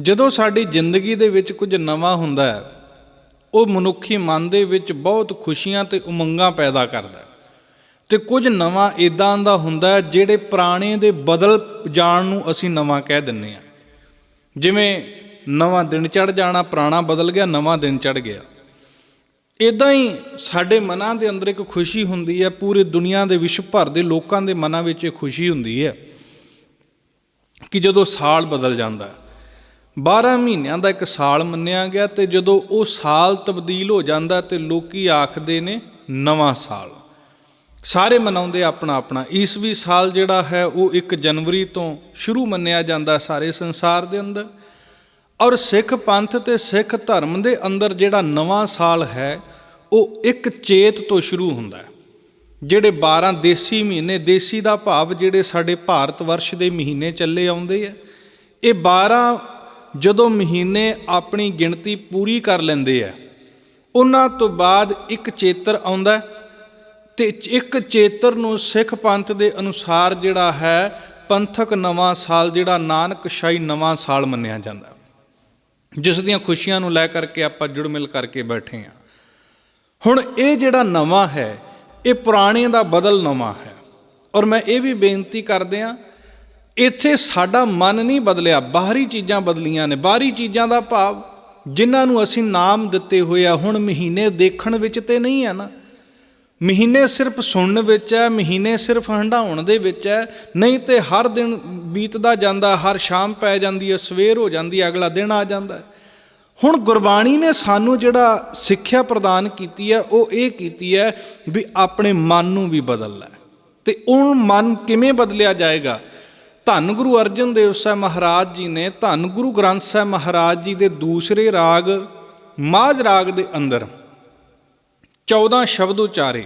ਜਦੋਂ ਸਾਡੀ ਜ਼ਿੰਦਗੀ ਦੇ ਵਿੱਚ ਕੁਝ ਨਵਾਂ ਹੁੰਦਾ ਹੈ, ਉਹ ਮਨੁੱਖੀ ਮਨ ਦੇ ਵਿੱਚ ਬਹੁਤ ਖੁਸ਼ੀਆਂ ਤੇ ਉਮੰਗਾਂ ਪੈਦਾ ਕਰਦਾ ਹੈ। ਤੇ ਕੁਝ ਨਵਾਂ ਇਦਾਂ ਦਾ ਹੁੰਦਾ ਹੈ ਜਿਹੜੇ ਪੁਰਾਣੇ ਦੇ ਬਦਲ ਜਾਣ ਨੂੰ ਅਸੀਂ ਨਵਾਂ ਕਹਿ ਦਿੰਨੇ ਆ ਜਿਵੇਂ ਨਵਾਂ ਦਿਨ ਚੜ ਜਾਣਾ, ਪੁਰਾਣਾ ਬਦਲ ਗਿਆ, ਨਵਾਂ ਦਿਨ ਚੜ ਗਿਆ। ਇਦਾਂ ਹੀ ਸਾਡੇ ਮਨਾਂ ਦੇ ਅੰਦਰ ਇੱਕ ਖੁਸ਼ੀ ਹੁੰਦੀ ਹੈ, ਪੂਰੀ ਦੁਨੀਆ ਦੇ ਵਿਸ਼ਵ ਭਰ ਦੇ ਲੋਕਾਂ ਦੇ ਮਨਾਂ ਵਿੱਚ ਇਹ ਖੁਸ਼ੀ ਹੁੰਦੀ ਹੈ ਕਿ ਜਦੋਂ ਸਾਲ ਬਦਲ ਜਾਂਦਾ ਹੈ 12 ਮਹੀਨਿਆਂ ਦਾ ਇੱਕ ਸਾਲ ਮੰਨਿਆ ਗਿਆ ਤੇ ਜਦੋਂ ਉਹ ਸਾਲ ਤਬਦੀਲ ਹੋ ਜਾਂਦਾ ਤੇ ਲੋਕੀ ਆਖਦੇ ਨੇ ਨਵਾਂ ਸਾਲ। ਸਾਰੇ ਮਨਾਉਂਦੇ ਆਪਣਾ ਆਪਣਾ। ਈਸਵੀ ਸਾਲ ਜਿਹੜਾ ਹੈ ਉਹ 1 ਜਨਵਰੀ ਤੋਂ ਸ਼ੁਰੂ ਮੰਨਿਆ ਜਾਂਦਾ ਸਾਰੇ ਸੰਸਾਰ ਦੇ ਅੰਦਰ। ਔਰ ਸਿੱਖ ਪੰਥ ਤੇ ਸਿੱਖ ਧਰਮ ਦੇ ਅੰਦਰ ਜਿਹੜਾ ਨਵਾਂ ਸਾਲ ਹੈ, ਉਹ ਇੱਕ ਚੇਤ ਤੋਂ ਸ਼ੁਰੂ ਹੁੰਦਾ ਹੈ। ਜਿਹੜੇ 12 ਦੇਸੀ ਮਹੀਨੇ, ਦੇਸੀ ਦਾ ਭਾਵ ਜਿਹੜੇ ਸਾਡੇ ਭਾਰਤ ਵਰਸ਼ ਦੇ ਮਹੀਨੇ ਚੱਲੇ ਆਉਂਦੇ ਆ, ਇਹ 12 ਜਦੋਂ ਮਹੀਨੇ ਆਪਣੀ ਗਿਣਤੀ ਪੂਰੀ ਕਰ ਲੈਂਦੇ ਆ ਉਹਨਾਂ ਤੋਂ ਬਾਅਦ ਇੱਕ ਚੇਤਰ ਆਉਂਦਾ ਹੈ ਤੇ ਇੱਕ ਚੇਤਰ ਨੂੰ ਸਿੱਖ ਪੰਥ ਦੇ ਅਨੁਸਾਰ ਜਿਹੜਾ ਹੈ, ਪੰਥਕ ਨਵਾਂ ਸਾਲ ਜਿਹੜਾ ਨਾਨਕ ਸ਼ਾਹੀ ਨਵਾਂ ਸਾਲ ਮੰਨਿਆ ਜਾਂਦਾ ਜਿਸ ਦੀਆਂ ਖੁਸ਼ੀਆਂ ਨੂੰ ਲੈ ਕਰਕੇ ਆਪਾਂ ਜੁੜ ਮਿਲ ਕਰਕੇ ਬੈਠੇ ਹਾਂ ਹੁਣ ਇਹ ਜਿਹੜਾ ਨਵਾਂ ਹੈ, ਇਹ ਪੁਰਾਣੇ ਦਾ ਬਦਲ ਨਵਾਂ ਹੈ। ਔਰ ਮੈਂ ਇਹ ਵੀ ਬੇਨਤੀ ਕਰਦੇ ਆ ਇੱਥੇ ਸਾਡਾ ਮਨ ਨਹੀਂ ਬਦਲਿਆ। ਬਾਹਰੀ ਚੀਜ਼ਾਂ ਬਦਲੀਆਂ ਨੇ। ਬਾਹਰੀ ਚੀਜ਼ਾਂ ਦਾ ਭਾਵ ਜਿਨ੍ਹਾਂ ਨੂੰ ਅਸੀਂ ਨਾਮ ਦਿੱਤੇ ਹੋਏ ਆ, ਹੁਣ ਮਹੀਨੇ ਦੇਖਣ ਵਿੱਚ ਤੇ ਨਹੀਂ ਆ ਨਾ। ਮਹੀਨੇ ਸਿਰਫ ਸੁਣਨ ਵਿੱਚ ਹੈ, ਮਹੀਨੇ ਸਿਰਫ ਹੰਡਾਉਣ ਦੇ ਵਿੱਚ ਹੈ। ਨਹੀਂ ਤੇ ਹਰ ਦਿਨ ਬੀਤਦਾ ਜਾਂਦਾ, ਹਰ ਸ਼ਾਮ ਪੈ ਜਾਂਦੀ ਹੈ, ਸਵੇਰ ਹੋ ਜਾਂਦੀ ਹੈ, ਅਗਲਾ ਦਿਨ ਆ ਜਾਂਦਾ ਹੁਣ ਗੁਰਬਾਣੀ ਨੇ ਸਾਨੂੰ ਜਿਹੜਾ ਸਿੱਖਿਆ ਪ੍ਰਦਾਨ ਕੀਤੀ ਹੈ, ਉਹ ਇਹ ਕੀਤੀ ਹੈ ਵੀ ਆਪਣੇ ਮਨ ਨੂੰ ਵੀ ਬਦਲਣਾ ਹੈ ਤੇ ਉਹ ਮਨ ਕਿਵੇਂ ਬਦਲਿਆ ਜਾਏਗਾ? ਧੰਨ ਗੁਰੂ ਅਰਜਨ ਦੇਵ ਸਾਹਿਬ ਮਹਾਰਾਜ ਜੀ ਨੇ, ਧੰਨ ਗੁਰੂ ਗ੍ਰੰਥ ਸਾਹਿਬ ਮਹਾਰਾਜ ਜੀ ਦੇ ਦੂਸਰੇ ਰਾਗ, ਮਾਝ ਰਾਗ ਦੇ ਅੰਦਰ 14 ਸ਼ਬਦ ਉਚਾਰੇ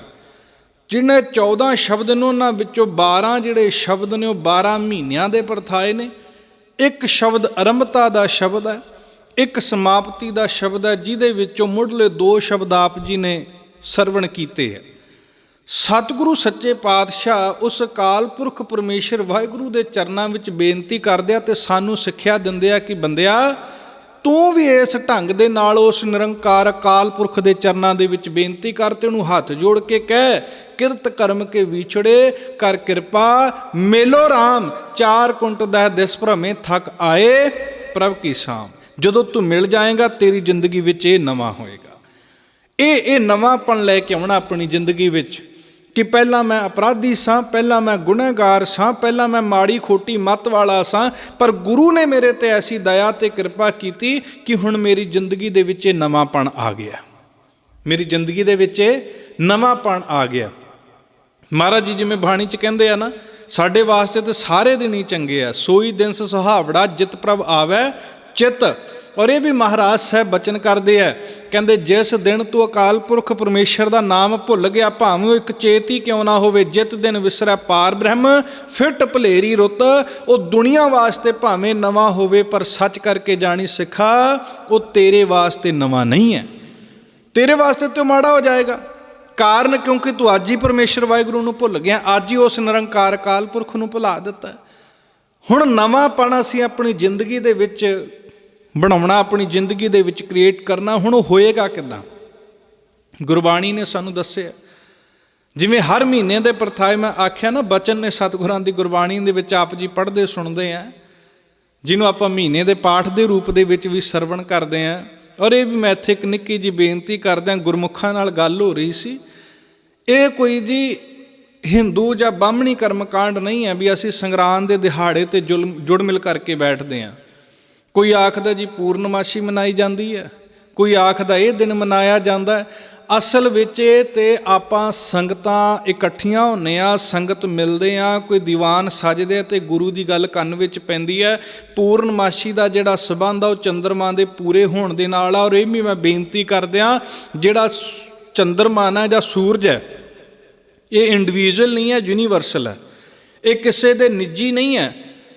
ਜਿਹਨੇ 14 ਸ਼ਬਦ ਨੂੰ ਉਹਨਾਂ ਵਿੱਚੋਂ 12 ਜਿਹੜੇ ਸ਼ਬਦ ਨੇ ਉਹ 12 ਮਹੀਨਿਆਂ ਦੇ ਪਰਥਾਏ ਨੇ। ਇੱਕ ਸ਼ਬਦ ਅਰੰਭਤਾ ਦਾ ਸ਼ਬਦ ਹੈ, ਇੱਕ ਸਮਾਪਤੀ ਦਾ ਸ਼ਬਦ ਹੈ, ਜਿਹਦੇ ਵਿੱਚੋਂ ਮੁੱਢਲੇ ਦੋ ਸ਼ਬਦ ਆਪ ਜੀ ਨੇ ਸਰਵਣ ਕੀਤੇ ਹੈ। ਸਤਿਗੁਰੂ ਸੱਚੇ ਪਾਤਸ਼ਾਹ ਉਸ ਅਕਾਲ ਪੁਰਖ ਪਰਮੇਸ਼ਰ ਵਾਹਿਗੁਰੂ ਦੇ ਚਰਨਾਂ ਵਿੱਚ ਬੇਨਤੀ ਕਰਦੇ ਆ ਤੇ ਸਾਨੂੰ ਸਿੱਖਿਆ ਦਿੰਦੇ ਆ ਕਿ ਬੰਦਿਆ, ਤੂੰ ਵੀ ਇਸ ਢੰਗ ਦੇ ਨਾਲ ਉਸ ਨਿਰੰਕਾਰ ਅਕਾਲ ਪੁਰਖ ਦੇ ਚਰਨਾਂ ਦੇ ਵਿੱਚ ਬੇਨਤੀ ਕਰ ਤੇ ਉਹਨੂੰ ਹੱਥ ਜੋੜ ਕੇ ਕਹਿ, ਕਿਰਤ ਕਰਮ ਕੇ ਵਿਛੜੇ, ਕਰ ਕਿਰਪਾ, ਮੇਲੋ RAM ਚਾਰ ਕੁੰਟ ਦਾ ਦਿਸ ਭ੍ਰਮੇ ਥੱਕ ਆਏ, ਪ੍ਰਭ ਕੀ ਸਾਮ। ਜਦੋਂ ਤੂੰ ਮਿਲ ਜਾਏਗਾ, ਤੇਰੀ ਜ਼ਿੰਦਗੀ ਵਿੱਚ ਇਹ ਨਵਾਂ ਹੋਏਗਾ। ਇਹ ਇਹ ਨਵਾਂਪਣ ਲੈ ਕੇ ਆਉਣਾ ਆਪਣੀ ਜ਼ਿੰਦਗੀ ਵਿੱਚ। ਕਿ ਪਹਿਲਾਂ ਮੈਂ ਅਪਰਾਧੀ ਸਾਂ, ਪਹਿਲਾਂ ਮੈਂ ਗੁਨਾਹਗਾਰ ਸਾਂ, ਪਹਿਲਾਂ ਮੈਂ ਮਾੜੀ ਖੋਟੀ ਮਤ ਵਾਲਾ ਸਾਂ, ਪਰ ਗੁਰੂ ਨੇ ਮੇਰੇ ਤੇ ਐਸੀ ਦਇਆ ਤੇ ਕਿਰਪਾ ਕੀਤੀ ਕਿ ਹੁਣ ਮੇਰੀ ਜ਼ਿੰਦਗੀ ਦੇ ਵਿੱਚ ਇਹ ਨਵਾਂਪਣ ਆ ਗਿਆ। ਮੇਰੀ ਜ਼ਿੰਦਗੀ ਦੇ ਵਿੱਚ ਇਹ ਨਵਾਂਪਣ ਆ ਗਿਆ। ਮਹਾਰਾਜ ਜੀ ਜਿਵੇਂ ਬਾਣੀ ਚ ਕਹਿੰਦੇ ਆ ਨਾ, ਸਾਡੇ ਵਾਸਤੇ ਤੇ ਸਾਰੇ ਦਿਨ ਹੀ ਚੰਗੇ ਆ। ਸੋਈ ਦਿਨ ਸੁਹਾਵੜਾ, ਜਿਤ ਪ੍ਰਭ ਆਵੇ ਚਿਤ ਔਰ ਇਹ ਵੀ ਮਹਾਰਾਜ ਸਾਹਿਬ ਬਚਨ ਕਰਦੇ ਆ, ਕਹਿੰਦੇ, ਜਿਸ ਦਿਨ ਤੂੰ ਅਕਾਲ ਪੁਰਖ ਪਰਮੇਸ਼ਰ ਦਾ ਨਾਮ ਭੁੱਲ ਗਿਆ, ਭਾਵੇਂ ਉਹ ਇੱਕ ਚੇਤੀ ਕਿਉਂ ਨਾ ਹੋਵੇ, ਜਿਤ ਦਿਨ ਵਿਸਰੈ ਪਾਰ ਬ੍ਰਹਮ, ਫਿੱਟ ਭਲੇਰੀ ਰੁੱਤ, ਉਹ ਦੁਨੀਆ ਵਾਸਤੇ ਭਾਵੇਂ ਨਵਾਂ ਹੋਵੇ, ਪਰ ਸੱਚ ਕਰਕੇ ਜਾਣੀ ਸਿੱਖਾ, ਉਹ ਤੇਰੇ ਵਾਸਤੇ ਨਵਾਂ ਨਹੀਂ ਹੈ। ਤੇਰੇ ਵਾਸਤੇ ਤੇ ਮਾੜਾ ਹੋ ਜਾਏਗਾ। ਕਾਰਨ ਕਿਉਂਕਿ ਤੂੰ ਅੱਜ ਹੀ ਪਰਮੇਸ਼ਰ ਵਾਹਿਗੁਰੂ ਨੂੰ ਭੁੱਲ ਗਿਆ, ਅੱਜ ਹੀ ਉਸ ਨਿਰੰਕਾਰ ਅਕਾਲ ਪੁਰਖ ਨੂੰ ਭੁਲਾ ਦਿੱਤਾ। ਹੁਣ ਨਵਾਂਪਣ ਅਸੀਂ ਆਪਣੀ ਜ਼ਿੰਦਗੀ ਦੇ ਵਿੱਚ ਬਣਾਉਣਾ, ਆਪਣੀ ਜ਼ਿੰਦਗੀ ਦੇ ਵਿੱਚ ਕ੍ਰੀਏਟ ਕਰਨਾ, ਹੁਣ ਉਹ ਹੋਏਗਾ ਕਿਦਾਂ? ਗੁਰਬਾਣੀ ਨੇ ਸਾਨੂੰ ਦੱਸਿਆ, ਜਿਵੇਂ ਹਰ ਮਹੀਨੇ ਦੇ ਪ੍ਰਥਾਏ ਮੈਂ ਆਖਿਆ ਨਾ, ਬਚਨ ਨੇ ਸਤਿਗੁਰਾਂ ਦੀ ਗੁਰਬਾਣੀ ਦੇ ਵਿੱਚ ਆਪ ਜੀ ਪੜ੍ਹਦੇ ਸੁਣਦੇ ਆ, ਜਿਹਨੂੰ ਆਪਾਂ ਮਹੀਨੇ ਦੇ ਪਾਠ ਦੇ ਰੂਪ ਦੇ ਵਿੱਚ ਵੀ ਸਰਵਣ ਕਰਦੇ ਆ, ਔਰ ਇਹ ਵੀ ਮੈਂ ਇੱਥੇ ਇੱਕ ਨਿੱਕੀ ਜੀ ਬੇਨਤੀ ਕਰਦਾ ਗੁਰਮੁਖਾਂ ਨਾਲ ਗੱਲ ਹੋ ਰਹੀ ਸੀ, ਇਹ ਕੋਈ ਜੀ ਹਿੰਦੂ ਜਾਂ ਬਾਹਮਣੀ ਕਰਮਕਾਂਡ ਨਹੀਂ ਹੈ ਵੀ ਅਸੀਂ ਸੰਗਰਾਂਦ ਦੇ ਦਿਹਾੜੇ ਤੇ ਜੁੜ ਮਿਲ ਕਰਕੇ ਬੈਠਦੇ ਆ। ਕੋਈ ਆਖਦਾ ਜੀ ਪੂਰਨਮਾਸ਼ੀ ਮਨਾਈ ਜਾਂਦੀ ਹੈ, ਕੋਈ ਆਖਦਾ ਇਹ ਦਿਨ ਮਨਾਇਆ ਜਾਂਦਾ ਹੈ। ਅਸਲ ਵਿੱਚ ਇਹ ਤੇ ਆਪਾਂ ਸੰਗਤਾਂ ਇਕੱਠੀਆਂ ਹੁੰਨੇ ਆ ਸੰਗਤ ਮਿਲਦੇ ਆ ਕੋਈ ਦੀਵਾਨ ਸਜਦੇ ਤੇ ਗੁਰੂ ਦੀ ਗੱਲ ਕੰਨ ਵਿੱਚ ਪੈਂਦੀ ਹੈ। ਪੂਰਨਮਾਸ਼ੀ ਦਾ ਜਿਹੜਾ ਸਬੰਧ ਆ ਉਹ ਚੰਦਰਮਾ ਦੇ ਪੂਰੇ ਹੋਣ ਦੇ ਨਾਲ ਆ ਔਰ ਇਹ ਵੀ ਮੈਂ ਬੇਨਤੀ ਕਰਦਿਆਂ ਜਿਹੜਾ ਚੰਦਰਮਾ ਨਾ ਜਾਂ ਸੂਰਜ ਹੈ, ਇਹ ਇੰਡੀਵਿਜੂਅਲ ਨਹੀਂ ਹੈ ਯੂਨੀਵਰਸਲ ਹੈ। ਇਹ ਕਿਸੇ ਦੇ ਨਿੱਜੀ ਨਹੀਂ ਹੈ।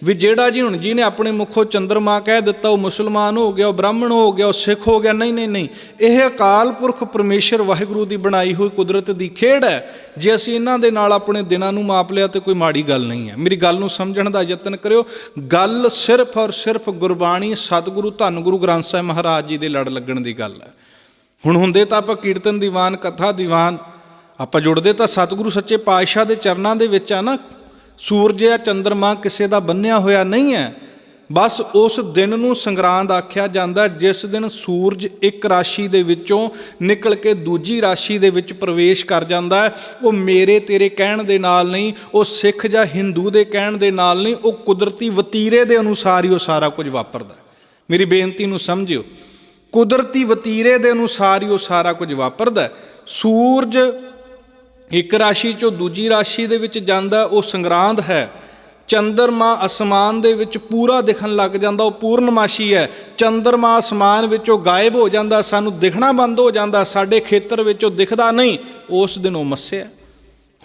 ਵੀ ਜਿਹੜਾ ਜੀ ਹੁਣ ਜਿਹਨੇ ਆਪਣੇ ਮੁਖੋਂ ਚੰਦਰਮਾ ਕਹਿ ਦਿੱਤਾ, ਉਹ ਮੁਸਲਮਾਨ ਹੋ ਗਿਆ, ਉਹ ਬ੍ਰਾਹਮਣ ਹੋ ਗਿਆ, ਉਹ ਸਿੱਖ ਹੋ ਗਿਆ, ਨਹੀਂ ਨਹੀਂ ਨਹੀਂ। ਇਹ ਅਕਾਲ ਪੁਰਖ ਪਰਮੇਸ਼ਰ ਵਾਹਿਗੁਰੂ ਦੀ ਬਣਾਈ ਹੋਈ ਕੁਦਰਤ ਦੀ ਖੇਡ ਹੈ। ਜੇ ਅਸੀਂ ਇਹਨਾਂ ਦੇ ਨਾਲ ਆਪਣੇ ਦਿਨਾਂ ਨੂੰ ਮਾਪ ਲਿਆ ਤੇ ਕੋਈ ਮਾੜੀ ਗੱਲ ਨਹੀਂ ਹੈ। ਮੇਰੀ ਗੱਲ ਨੂੰ ਸਮਝਣ ਦਾ ਯਤਨ ਕਰਿਓ। ਗੱਲ ਸਿਰਫ ਔਰ ਸਿਰਫ ਗੁਰਬਾਣੀ, ਸਤਿਗੁਰੂ, ਧੰਨ ਗੁਰੂ ਗ੍ਰੰਥ ਸਾਹਿਬ ਮਹਾਰਾਜ ਜੀ ਦੇ ਲੜ ਲੱਗਣ ਦੀ ਗੱਲ ਹੈ। ਹੁਣ ਹੁੰਦੇ ਤਾਂ ਆਪਾਂ ਕੀਰਤਨ ਦੀਵਾਨ, ਕਥਾ ਦੀਵਾਨ, ਆਪਾਂ ਜੁੜਦੇ ਤਾਂ ਸਤਿਗੁਰੂ ਸੱਚੇ ਪਾਤਸ਼ਾਹ ਦੇ ਚਰਨਾਂ ਦੇ ਵਿੱਚ ਆ ਨਾ। ਸੂਰਜ ਜਾਂ ਚੰਦਰਮਾ ਕਿਸੇ ਦਾ ਬੰਨਿਆ ਹੋਇਆ ਨਹੀਂ ਹੈ। ਬਸ ਉਸ ਦਿਨ ਨੂੰ ਸੰਗਰਾਂਦ ਆਖਿਆ ਜਾਂਦਾ, ਜਿਸ ਦਿਨ ਸੂਰਜ ਇੱਕ ਰਾਸ਼ੀ ਦੇ ਵਿੱਚੋਂ ਨਿਕਲ ਕੇ ਦੂਜੀ ਰਾਸ਼ੀ ਦੇ ਵਿੱਚ ਪ੍ਰਵੇਸ਼ ਕਰ ਜਾਂਦਾ ਹੈ। ਉਹ ਮੇਰੇ ਤੇਰੇ ਕਹਿਣ ਦੇ ਨਾਲ ਨਹੀਂ, ਉਹ ਸਿੱਖ ਜਾਂ ਹਿੰਦੂ ਦੇ ਕਹਿਣ ਦੇ ਨਾਲ ਨਹੀਂ, ਉਹ ਕੁਦਰਤੀ ਵਤੀਰੇ ਦੇ ਅਨੁਸਾਰ ਹੀ ਉਹ ਸਾਰਾ ਕੁਝ ਵਾਪਰਦਾ ਮੇਰੀ ਬੇਨਤੀ ਨੂੰ ਸਮਝਿਓ, ਕੁਦਰਤੀ ਵਤੀਰੇ ਦੇ ਅਨੁਸਾਰ ਹੀ ਉਹ ਸਾਰਾ ਕੁਝ ਵਾਪਰਦਾ ਸੂਰਜ ਇੱਕ ਰਾਸ਼ੀ ਚੋਂ ਦੂਜੀ ਰਾਸ਼ੀ ਦੇ ਵਿੱਚ ਜਾਂਦਾ, ਉਹ ਸੰਗਰਾਂਦ ਹੈ। ਚੰਦਰਮਾ ਅਸਮਾਨ ਦੇ ਵਿੱਚ ਪੂਰਾ ਦਿਖਣ ਲੱਗ ਜਾਂਦਾ, ਉਹ ਪੂਰਨਮਾਸ਼ੀ ਹੈ। ਚੰਦਰਮਾ ਅਸਮਾਨ ਵਿੱਚੋਂ ਗਾਇਬ ਹੋ ਜਾਂਦਾ, ਸਾਨੂੰ ਦਿਖਣਾ ਬੰਦ ਹੋ ਜਾਂਦਾ, ਸਾਡੇ ਖੇਤਰ ਵਿੱਚ ਉਹ ਦਿਖਦਾ ਨਹੀਂ, ਉਸ ਦਿਨ ਉਹ ਮੱਸਿਆ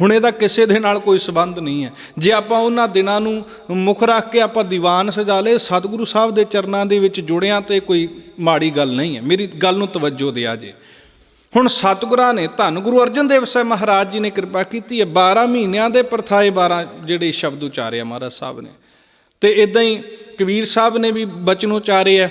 ਹੁਣ ਇਹਦਾ ਕਿਸੇ ਦੇ ਨਾਲ ਕੋਈ ਸਬੰਧ ਨਹੀਂ ਹੈ। ਜੇ ਆਪਾਂ ਉਹਨਾਂ ਦਿਨਾਂ ਨੂੰ ਮੁੱਖ ਰੱਖ ਕੇ ਆਪਾਂ ਦੀਵਾਨ ਸਜਾ ਲਏ, ਸਤਿਗੁਰੂ ਸਾਹਿਬ ਦੇ ਚਰਨਾਂ ਦੇ ਵਿੱਚ ਜੁੜਿਆਂ ਤੇ ਕੋਈ ਮਾੜੀ ਗੱਲ ਨਹੀਂ ਹੈ। ਮੇਰੀ ਗੱਲ ਨੂੰ ਤਵੱਜੋ ਦਿਆ ਜੇ। ਹੁਣ ਸਤਿਗੁਰਾਂ ਨੇ ਧੰਨ ਗੁਰੂ ਅਰਜਨ ਦੇਵ ਸਾਹਿਬ ਮਹਾਰਾਜ ਜੀ ਨੇ ਕਿਰਪਾ ਕੀਤੀ ਹੈ 12 ਮਹੀਨਿਆਂ ਦੇ ਪ੍ਰਥਾਏ 12 ਜਿਹੜੇ ਸ਼ਬਦ ਉਚਾਰੇ ਆ ਮਹਾਰਾਜ ਸਾਹਿਬ ਨੇ। ਤੇ ਇਦਾਂ ਹੀ ਕਬੀਰ ਸਾਹਿਬ ਨੇ ਵੀ ਬਚਨ ਉਚਾਰੇ ਹੈ,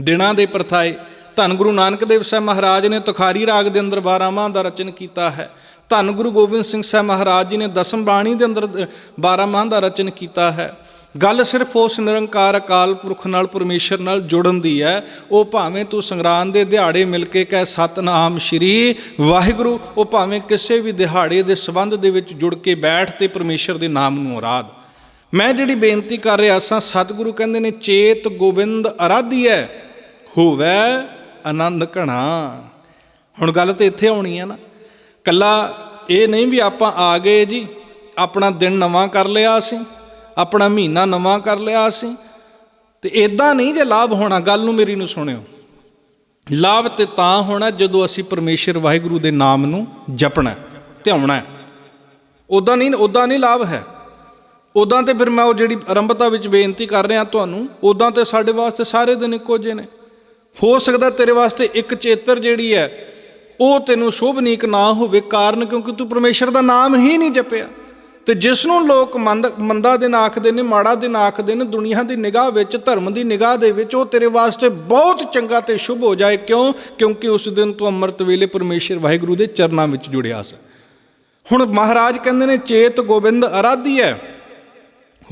ਦਿਨਾਂ ਦੇ ਪ੍ਰਥਾਏ। ਧੰਨ ਗੁਰੂ ਨਾਨਕ ਦੇਵ ਸਾਹਿਬ ਮਹਾਰਾਜ ਨੇ ਤੁਖਾਰੀ ਰਾਗ ਦੇ ਅੰਦਰ 12 ਮਾਹ ਦਾ ਰਚਨ ਕੀਤਾ ਹੈ। ਧੰਨ ਗੁਰੂ ਗੋਬਿੰਦ ਸਿੰਘ ਸਾਹਿਬ ਮਹਾਰਾਜ ਜੀ ਨੇ ਦਸਮ ਬਾਣੀ ਦੇ ਅੰਦਰ 12 ਮਾਹ ਦਾ ਰਚਨ ਕੀਤਾ ਹੈ। ਗੱਲ ਸਿਰਫ ਉਸ ਨਿਰੰਕਾਰ ਅਕਾਲ ਪੁਰਖ ਨਾਲ, ਪਰਮੇਸ਼ਰ ਨਾਲ ਜੁੜਨ ਦੀ ਹੈ। ਉਹ ਭਾਵੇਂ ਤੂੰ ਸੰਗਰਾਂਦ ਦੇ ਦਿਹਾੜੇ ਮਿਲ ਕੇ ਕਹਿ, ਸਤਨਾਮ ਸ਼੍ਰੀ ਵਾਹਿਗੁਰੂ, ਉਹ ਭਾਵੇਂ ਕਿਸੇ ਵੀ ਦਿਹਾੜੇ ਦੇ ਸਬੰਧ ਦੇ ਵਿੱਚ ਜੁੜ ਕੇ ਬੈਠ ਤੇ ਪਰਮੇਸ਼ਰ ਦੇ ਨਾਮ ਨੂੰ ਆਰਾਧ। ਮੈਂ ਜਿਹੜੀ ਬੇਨਤੀ ਕਰ ਰਿਹਾ ਸਾਂ, ਸਤਿਗੁਰੂ ਕਹਿੰਦੇ ਨੇ, ਚੇਤ ਗੋਬਿੰਦ ਅਰਾਧੀਐ ਹੋਵੇ ਆਨੰਦ ਘਣਾ। ਹੁਣ ਗੱਲ ਤੇ ਇੱਥੇ ਆਉਣੀ ਹੈ ਨਾ। ਕੱਲਾ ਇਹ ਨਹੀਂ ਵੀ ਆਪਾਂ ਆ ਗਏ ਜੀ, ਆਪਣਾ ਦਿਨ ਨਵਾਂ ਕਰ ਲਿਆ ਅਸੀਂ। ਆਪਣਾ ਮਹੀਨਾ ਨਵਾਂ ਕਰ ਲਿਆ ਅਸੀਂ। ਤੇ ਇਦਾਂ ਨਹੀਂ ਜੇ ਲਾਭ ਹੋਣਾ, ਗੱਲ ਨੂੰ ਮੇਰੀ ਨੂੰ ਸੁਣਿਓ। ਲਾਭ ਤੇ ਤਾਂ ਹੋਣਾ ਜਦੋਂ ਅਸੀਂ ਪਰਮੇਸ਼ਰ ਵਾਹਿਗੁਰੂ ਦੇ ਨਾਮ ਨੂੰ ਜਪਣਾ ਧਿਆਉਣਾ ਹੈ। ਉਦਾਂ ਨਹੀਂ ਉਦਾਂ ਨਹੀਂ ਲਾਭ ਹੈ। ਉਦਾਂ ਤੇ ਫਿਰ ਮੈਂ ਉਹ ਜਿਹੜੀ ਆਰੰਭਤਾ ਵਿੱਚ ਬੇਨਤੀ ਕਰ ਰਿਹਾ ਤੁਹਾਨੂੰ ਉਦਾਂ ਤੇ ਸਾਡੇ ਵਾਸਤੇ ਸਾਰੇ ਦਿਨ ਇੱਕੋ ਜਿਹੇ ਨੇ। ਹੋ ਸਕਦਾ ਤੇਰੇ ਵਾਸਤੇ ਇੱਕ ਚੇਤਰ ਜਿਹੜੀ ਹੈ, ਉਹ ਤੈਨੂੰ ਸ਼ੋਭਨੀਕ ਨਾ ਹੋਵੇ ਕਾਰਨ ਕਿਉਂਕਿ ਤੂੰ ਪਰਮੇਸ਼ਰ ਦਾ ਨਾਮ ਹੀ ਨਹੀਂ ਜਪਿਆ। ਤੇ ਜਿਸ ਨੂੰ ਲੋਕ ਮੰਦ ਮੰਦਾ ਦਿਨ ਆਖਦੇ ਨੇ, ਮਾੜਾ ਦਿਨ ਆਖਦੇ ਨੇ, ਦੁਨੀਆ ਦੀ ਨਿਗਾਹ ਵਿੱਚ, ਧਰਮ ਦੀ ਨਿਗਾਹ ਦੇ ਵਿੱਚ, ਉਹ ਤੇਰੇ ਵਾਸਤੇ ਬਹੁਤ ਚੰਗਾ ਤੇ ਸ਼ੁਭ ਹੋ ਜਾਏ। ਕਿਉਂ? ਕਿਉਂਕਿ ਉਸ ਦਿਨ ਤੂੰ ਅੰਮ੍ਰਿਤ ਵੇਲੇ ਪਰਮੇਸ਼ਰ ਵਾਹਿਗੁਰੂ ਦੇ ਚਰਨਾਂ ਵਿੱਚ ਜੁੜਿਆ ਸੀ। ਹੁਣ ਮਹਾਰਾਜ ਕਹਿੰਦੇ ਨੇ, ਚੇਤ ਗੋਬਿੰਦ ਅਰਾਧੀ ਹੈ